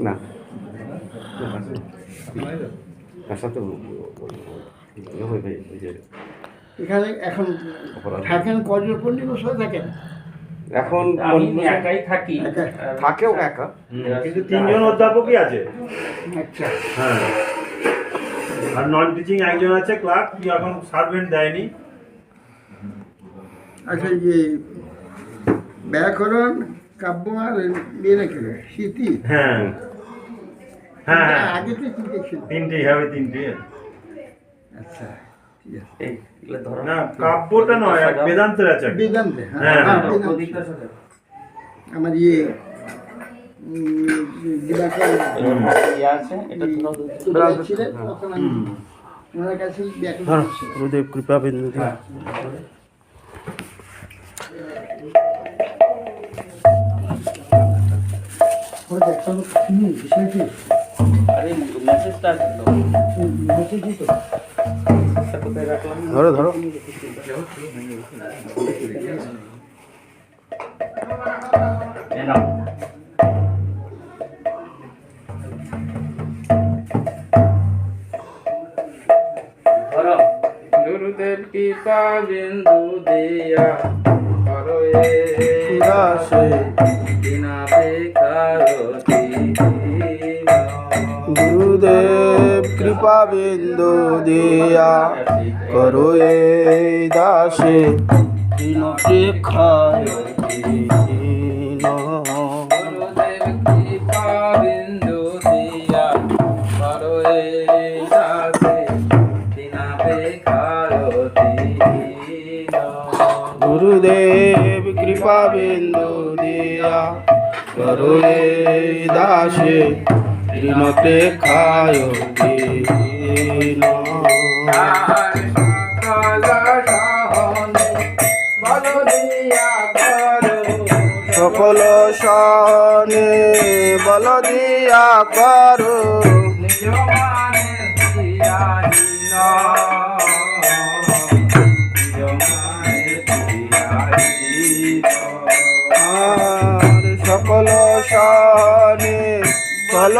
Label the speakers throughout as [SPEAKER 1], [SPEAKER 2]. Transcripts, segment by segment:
[SPEAKER 1] না। আশা তো যায়, ওই যে
[SPEAKER 2] এখানে এখন। থাকেন কজন পূর্ণিমার সাথে থাকেন?
[SPEAKER 1] এখন
[SPEAKER 3] আমি একাই থাকি।
[SPEAKER 1] থাকেও একা।
[SPEAKER 4] কিন্তু তিনজন অধ্যাপকই আছে।
[SPEAKER 2] আচ্ছা।
[SPEAKER 4] হ্যাঁ। আর নন টিচিং একজন আছে ক্লার্ক কি এখন সার্ভেন্ট দেয়নি।
[SPEAKER 2] আচ্ছা এই যে ব্যাকরণ কাব্য আর স্মৃতি?
[SPEAKER 4] হ্যাঁ। হ্যাঁ হ্যাঁ।
[SPEAKER 2] আগে তো তিনটে ছিল।
[SPEAKER 4] তিনটেই হবে তিনটে।
[SPEAKER 2] আচ্ছা ঠিক আছে।
[SPEAKER 3] এই, এগুলো ধরো।
[SPEAKER 4] না কাব্যটা নয় বেদান্তের আছে
[SPEAKER 2] বেদান্তে হ্যাঁ
[SPEAKER 4] হ্যাঁ,
[SPEAKER 2] হ্যাঁ,
[SPEAKER 4] হ্যাঁ,
[SPEAKER 2] বেদান্তে।
[SPEAKER 3] ওদিকটা সরে।
[SPEAKER 2] আমার ইয়ে উম, দিবাকর।
[SPEAKER 3] ইয়ে তো। এটা কোথায় রাখলাম?
[SPEAKER 1] ধরো ধরো
[SPEAKER 3] ধরো। গুরুদেব কৃপা বিন্দু দিয়া করো এ
[SPEAKER 1] দাসে
[SPEAKER 3] বেকারতি
[SPEAKER 1] গুরুদেব কৃপা বিন্দু দিয়া করো এই দাসে। দিন।
[SPEAKER 3] গুরুদেব কৃপা বিন্দু দিয়া করো দাসে বিনা বেকারতি
[SPEAKER 1] গুরুদেব কৃপা বিন্দু দিয়া করো এই দাসে ঋণ প্রেক্ষায় দীন।
[SPEAKER 3] সকল
[SPEAKER 1] সনে বল দিয়া করো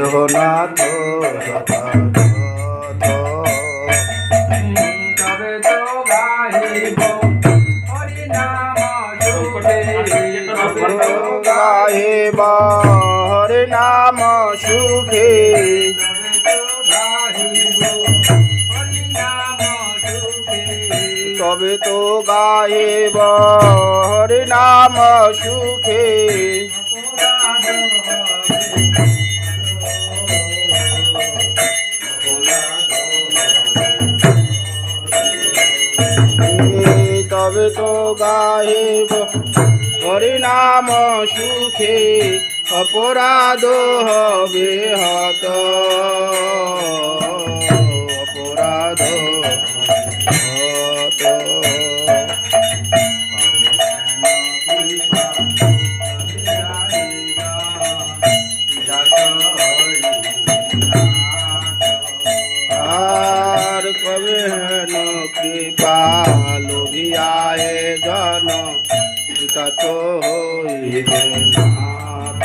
[SPEAKER 3] দেহনাথ। তবে তো গাহিব হরিনাম
[SPEAKER 1] গাহিব সুখে তবে তো গাহিব হরে নাম সুখে তবে তো গাহেব। হরে নাম সুখে অপরাধ হবে হত। অপরাধ পিতা তো হইবে নাথ।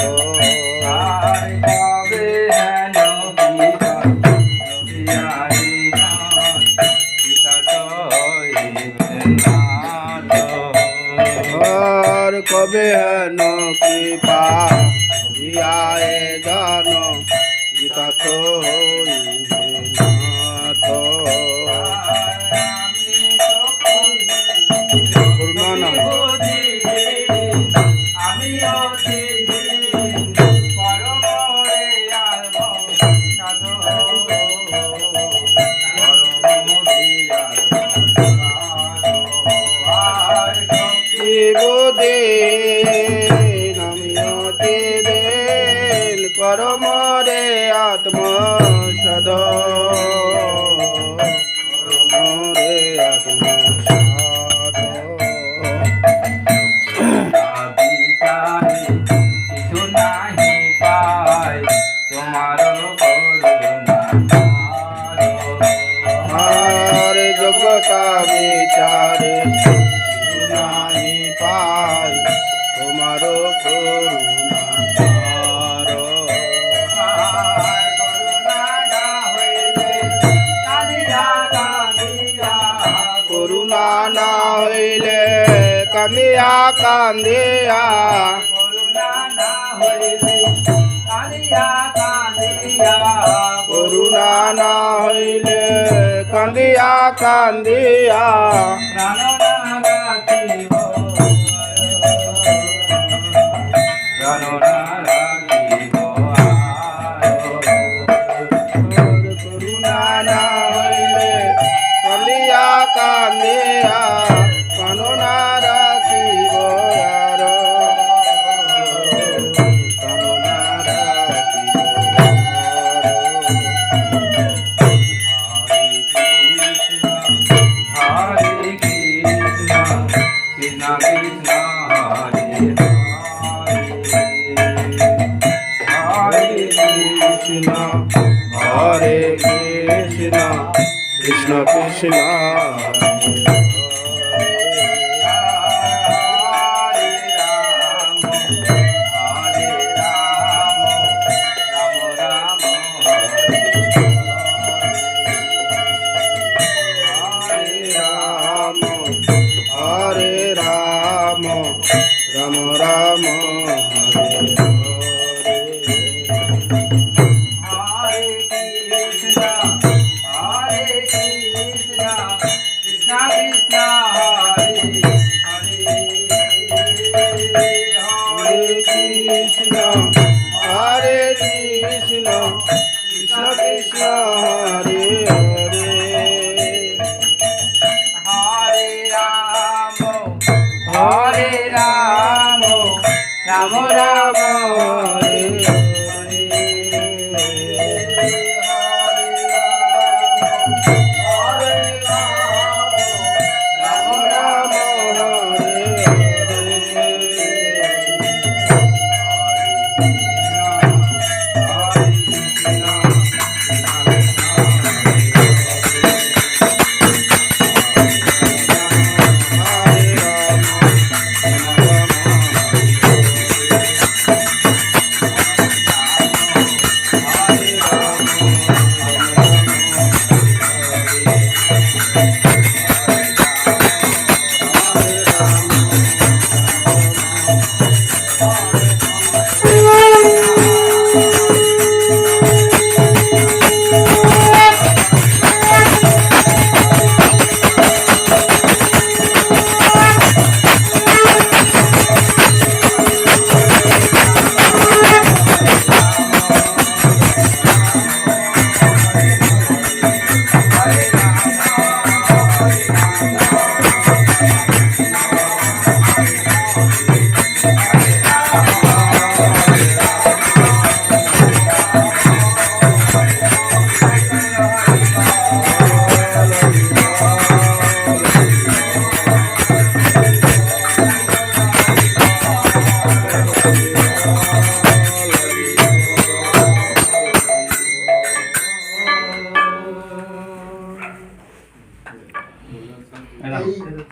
[SPEAKER 1] আর কবে হেন কৃপা লোভিয়ায় জন পিতা তো কান্দিয়া কান্দিয়া করুণা না হইলে কান্দিয়া কান্দিয়া
[SPEAKER 3] কৃষ্ণ কৃষ্ণ কৃষ্ণ।
[SPEAKER 1] Rama
[SPEAKER 3] Rama রাম রাম রাম
[SPEAKER 1] রে